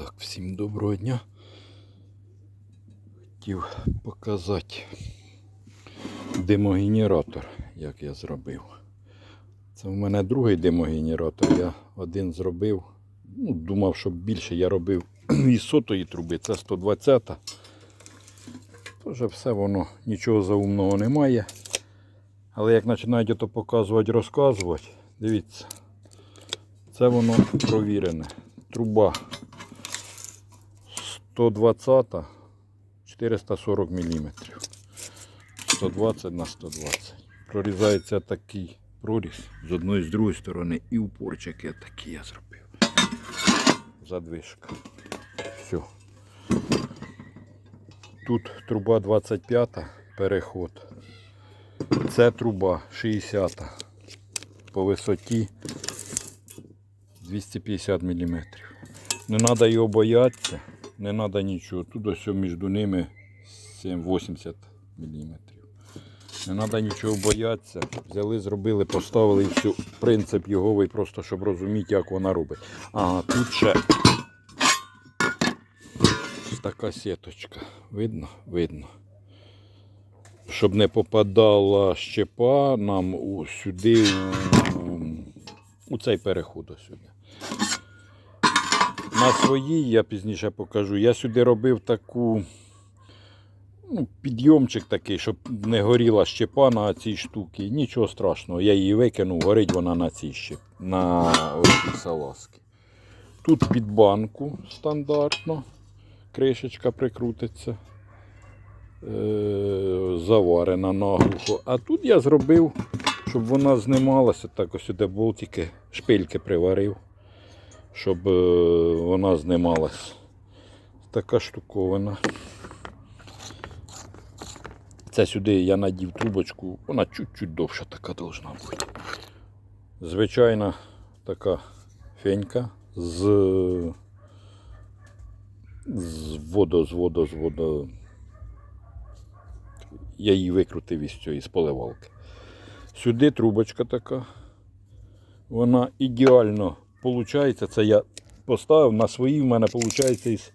Так, всім доброго дня. Хотів показати димогенератор, як я зробив. Це в мене другий димогенератор. Я один зробив. Ну, думав, що більше я робив із сотої труби. Це 120. Тож все воно нічого заумного немає. Але як починають ото показувати, розказувати, дивіться, це воно провірене. Труба 120 440 мм. 120 на 120. Прорізається такий проріз з одної з другої сторони і упорчики такі я зробив. Задвижка. Все. Тут труба 25 переход. Це труба 60 по висоті 250 мм. Не треба його боятися, не треба нічого. Тут ось між ними 7-80 мм. Не треба нічого боятися. Взяли, зробили, поставили і все. Принцип його просто щоб розуміти, як вона робить. А тут ще така сіточка. Видно? Видно. Щоб не попадала щепа нам сюди, у цей переход сюди. На своїй я пізніше покажу. Я сюди робив таку ну, підйомчик такий, щоб не горіла щепа на цій штуці. Нічого страшного. Я її викинув, горить вона на цій щеп, на оцій салазки. Тут під банку стандартно. Кришечка прикрутиться. Е, заварена наглухо. А тут я зробив, щоб вона знімалася, так ось сюди болтики, шпильки приварив щоб е, вона знімалась. Така штуковина. Це сюди я надів трубочку, вона чуть-чуть довша така должна бути. Звичайна така фенька з, з водо, з водо, з водо. Я її викрутив із цієї з поливалки. Сюди трубочка така. Вона ідеально Получається, це я поставив на свої, в мене виходить із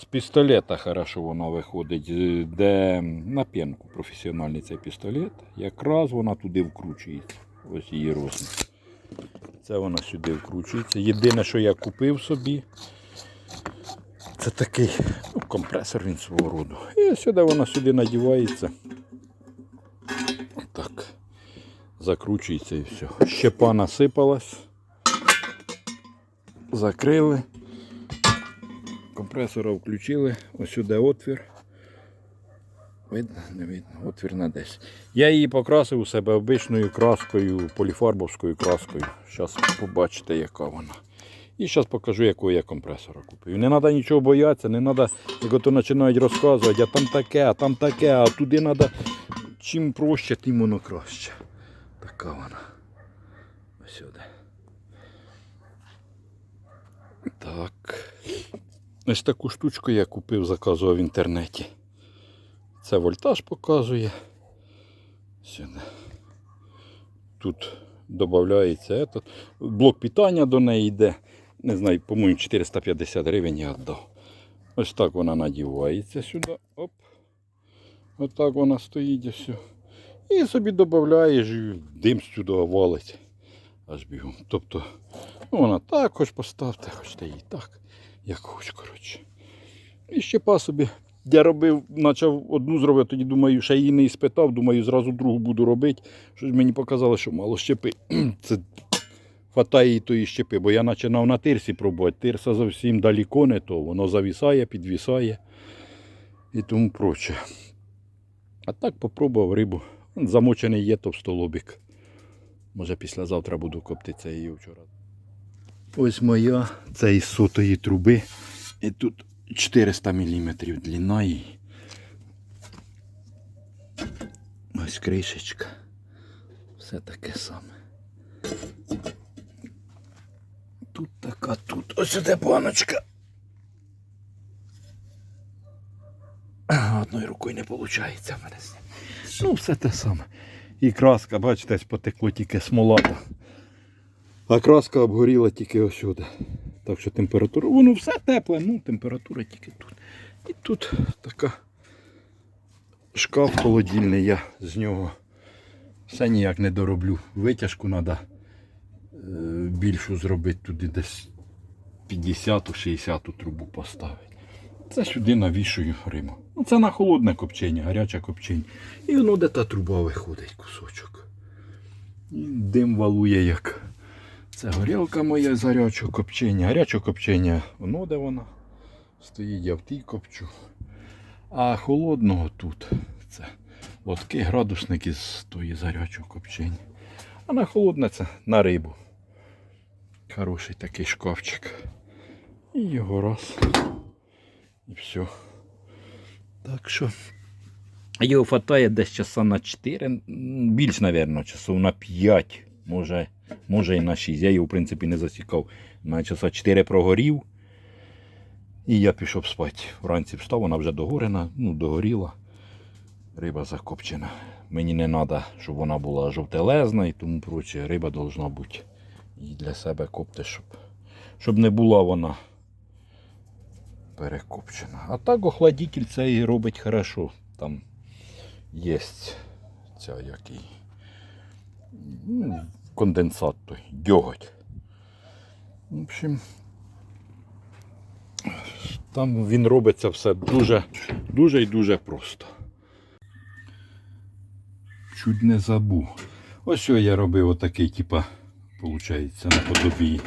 з пістолета хорошо воно виходить, е, де на п'янку професіональний цей пістолет. Якраз вона туди вкручується. Ось її розмір. Це вона сюди вкручується. Єдине, що я купив собі, це такий ну, компресор він свого роду. І сюди вона сюди надівається. Так. Закручується і все. Щепа насипалась закрили, компресора включили, ось сюди отвір. Видно, не видно, отвір на десь. Я її покрасив у себе обичною краскою, поліфарбовською краскою. Зараз побачите, яка вона. І зараз покажу, якого я компресора купив. Не треба нічого боятися, не треба, як то починають розказувати, а там таке, а там таке, а туди треба чим проще, тим воно краще. Така вона. Ось сюди. Так. Ось таку штучку я купив, заказував в інтернеті. Це вольтаж показує. Сюди. Тут додається этот. блок питання до неї йде. Не знаю, по-моєму, 450 гривень я віддав. Ось так вона надівається сюди. Оп. Ось так вона стоїть і все. І собі додаєш, дим сюди валить. Аж бігом. Тобто Ну, вона так хоч поставте, хочете її так, як хоч, коротше. І щепа собі. Я робив, почав одну зробити, тоді думаю, ще її не іспитав, думаю, зразу другу буду робити. Щось мені показало, що мало щепи. Це хватає її тої щепи, бо я починав на тирсі пробувати. Тирса зовсім далеко не то, воно завісає, підвісає і тому проче. А так попробував рибу. Замочений є товстолобік. Може післязавтра буду коптитися її вчора. Ось моя, це із сотої труби. І тут 400 мм длина її. Ось кришечка. Все таке саме. Тут така, тут. Ось сюди баночка. Одною рукою не виходить в мене. Ну, все те саме. І краска, бачите, потекло тільки смолата. А краска обгоріла тільки ось сюди. Так що температура. Воно все тепле, ну температура тільки тут. І тут така шкаф холодильний, я з нього все ніяк не дороблю. Витяжку треба більшу зробити туди десь 50-60 трубу поставити. Це сюди навішую рибу. Ну, це на холодне копчення, гаряче копчення. І воно де та труба виходить кусочок. І дим валує як. Це горілка моя з гарячого копчення. Гарячого копчення, воно де вона. Стоїть, я в тій копчу. А холодного тут. Це лотки, градусники з тої з гарячого копчення. А на холодне це на рибу. Хороший такий шкафчик. І його раз. І все. Так що. Його хватає десь часа на 4, більш, мабуть, часов на 5, може, може і на 6. Я його, в принципі, не засікав. На часа 4 прогорів. І я пішов спати. Вранці встав, вона вже догорена, ну, догоріла. Риба закопчена. Мені не треба, щоб вона була жовтелезна і тому проче. Риба должна бути і для себе копти, щоб, щоб не була вона перекопчена. А так охладитель це і робить хорошо. Там є ця який ну, конденсат той, дьоготь. В общем, там він робиться все дуже, дуже і дуже просто. Чуть не забув. Ось що я робив отакий, типа, виходить, наподобі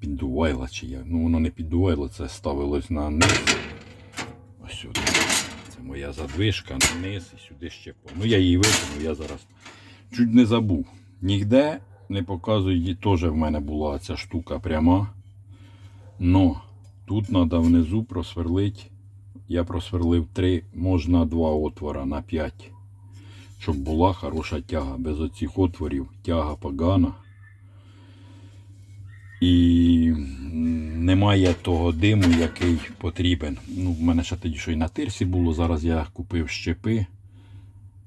піддувайла чи як. Ну воно не піддувайло, це ставилось на низ. Ось сюди. Це моя задвижка на низ і сюди щепо. Ну я її викинув, я зараз чуть не забув. Нігде не показую, її теж в мене була ця штука пряма. Но тут треба внизу просверлити. Я просверлив три, можна два отвора на 5. Щоб була хороша тяга. Без оцих отворів тяга погана. І немає того диму, який потрібен. Ну, в мене ще тоді що і на тирсі було. Зараз я купив щепи.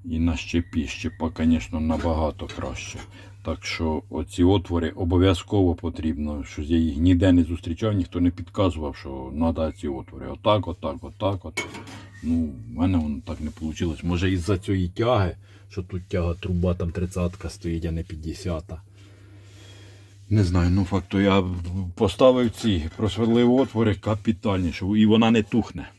І на щепі щепа, звісно, набагато краще. Так що оці отвори обов'язково потрібно. Що я їх ніде не зустрічав, ніхто не підказував, що треба ці отвори. Отак, отак, отак. От. Ну, в мене воно так не вийшло. Може із-за цієї тяги, що тут тяга труба там 30-ка стоїть, а не 50-та. Не знаю, ну факту я поставив ці, просверлив отвори капітальніше, і вона не тухне.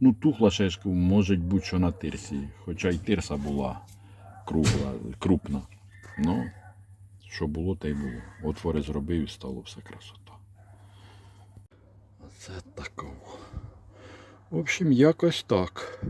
Ну, тухла шешку може бути, що на тирсі. Хоча й тирса була кругла, крупна. Ну, що було, те й було. Отвори зробив і стало все красота. Це такого. В общем, якось так.